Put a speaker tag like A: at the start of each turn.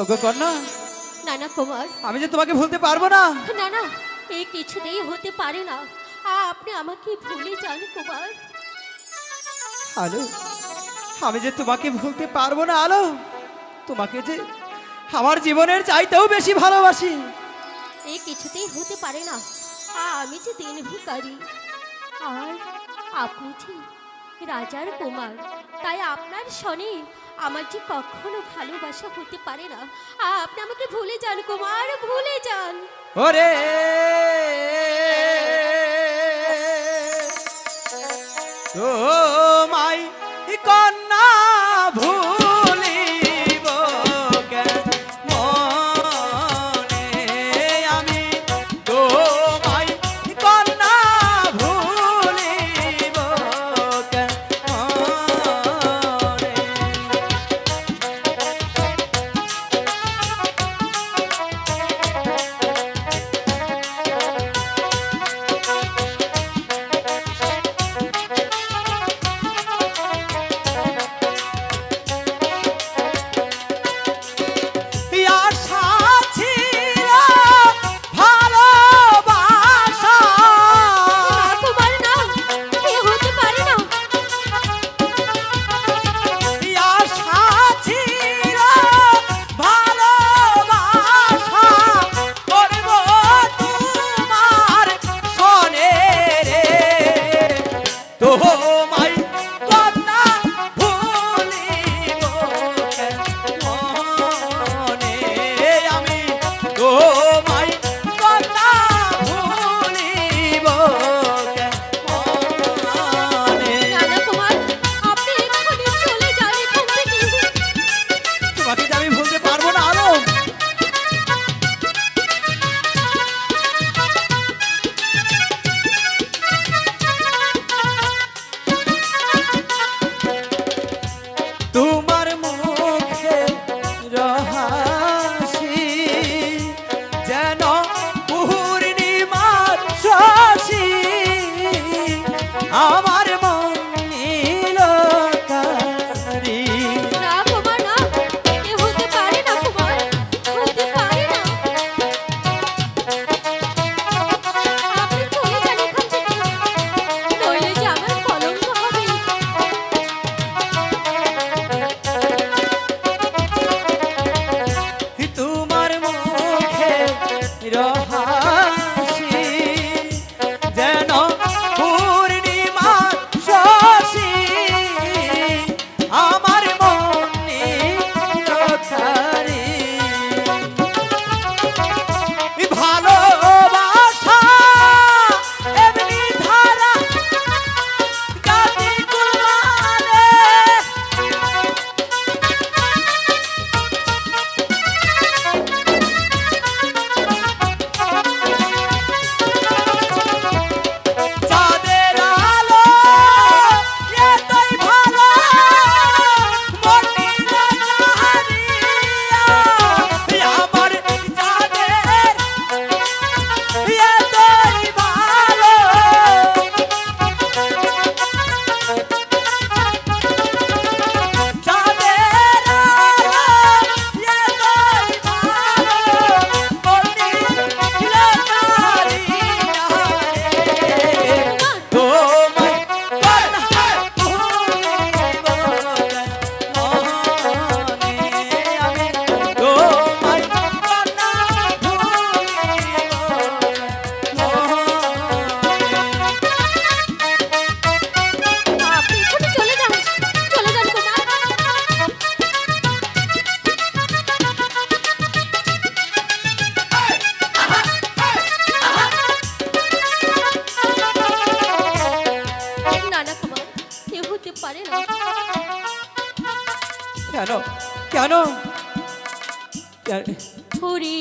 A: ওগো কন্যা
B: না। না কুমার।
A: আমি যে তোমাকে ভুলতে পারব না।
B: না না এই কিছুতেই হতে পারে না। আপনি আমাকে ভুলে যান কুমার।
A: আলো আমি যে তোমাকে ভুলতে পারব না আলো তোমাকে যে আমার জীবনের চাইতেও বেশি ভালোবাসি।
B: এই কিছুতেই হতে পারে না। আমি যে দিন ভিকারি আর আপনি যে রাজার কুমার। তাই আপনার শনি আমার যে কখনো ভালোবাসা হতে পারে না। আপনি আমাকে ভুলে যান কুমার, ভুলে যান।
A: ওরে! তো মাই ভুলিব
B: you
A: know? কেন? কেন?
B: হরি